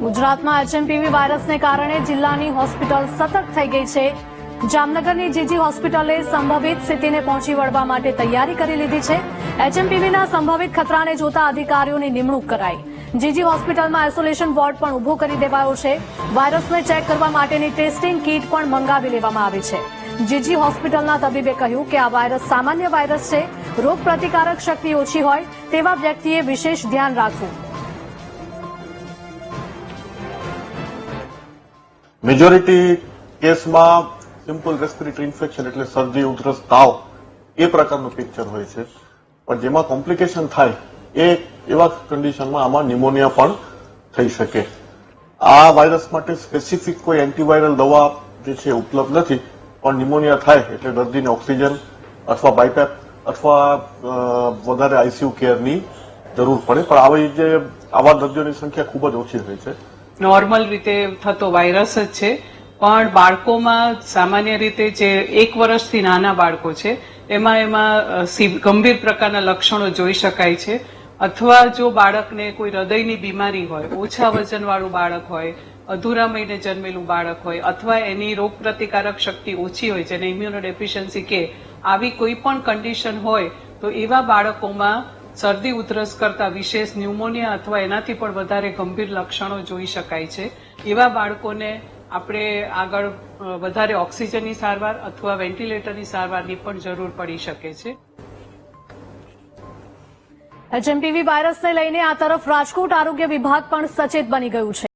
ગુજરાતમાં એચએમપીવી વાયરસને કારણે જિલ્લાની હોસ્પિટલ સતર્ક થઈ ગઈ છે. જામનગરની જીજી હોસ્પિટલે સંભવિત સ્થિતિને પહોંચી વળવા માટે તૈયારી કરી લીધી છે. એચએમપીવીના સંભવિત ખતરાને જોતા અધિકારીઓની નિમણૂક કરાઈ. જીજી હોસ્પિટલમાં આઇસોલેશન વોર્ડ પણ ઊભો કરી દેવાયો છે. વાયરસને ચેક કરવા માટેની ટેસ્ટિંગ કીટ પણ મંગાવી લેવામાં આવી છે. જીજી હોસ્પિટલના તબીબે કહ્યું કે આ વાયરસ સામાન્ય વાયરસ છે. રોગ પ્રતિકારક શક્તિ ઓછી હોય તેવા વ્યક્તિએ વિશેષ ધ્યાન રાખવું. મેજોરિટી કેસમાં સિમ્પલ રેસ્પિરેટરી ઇન્ફેક્શન એટલે શરદી, ઉધરસ, તાવ એ પ્રકારનું પિક્ચર હોય છે. પણ જેમાં કોમ્પ્લિકેશન થાય એ એવા કન્ડિશનમાં આમાં નિમોનિયા પણ થઈ શકે. આ વાયરસ માટે સ્પેસિફિક કોઈ એન્ટીવાયરલ દવા જે છે ઉપલબ્ધ નથી, પણ નિમોનિયા થાય એટલે દર્દીને ઓક્સિજન અથવા બાયપેપ અથવા વધારે આઈસીયુ કેરની જરૂર પડે. પણ આવી જે, આવા દર્દીઓની સંખ્યા ખૂબ જ ઓછી હોય છે. નોર્મલ રીતે થતો વાયરસ જ છે. પણ બાળકોમાં સામાન્ય રીતે જે એક વર્ષથી નાના બાળકો છે, એમાં એમાં ગંભીર પ્રકારના લક્ષણો જોઈ શકાય છે. અથવા જો બાળકને કોઈ હૃદયની બીમારી હોય, ઓછા વજનવાળું બાળક હોય, અધૂરા મહિને જન્મેલું બાળક હોય, અથવા એની રોગ પ્રતિકારક શક્તિ ઓછી હોય, જેને ઇમ્યુનોડેફિશિયન્સી કે, આવી કોઈ પણ કન્ડિશન હોય, તો એવા બાળકોમાં શરદી, ઉધરસ કરતા વિશેષ ન્યુમોનિયા અથવા એનાથી પણ વધારે ગંભીર લક્ષણો જોઈ શકાય છે. એવા બાળકોને આપણે આગળ વધારે ઓક્સિજનની સારવાર અથવા વેન્ટિલેટરની સારવારની પણ જરૂર પડી શકે છે. એચએમપીવી વાયરસને લઈને આ તરફ રાજકોટ આરોગ્ય વિભાગ પણ સચેત બની ગયું છે.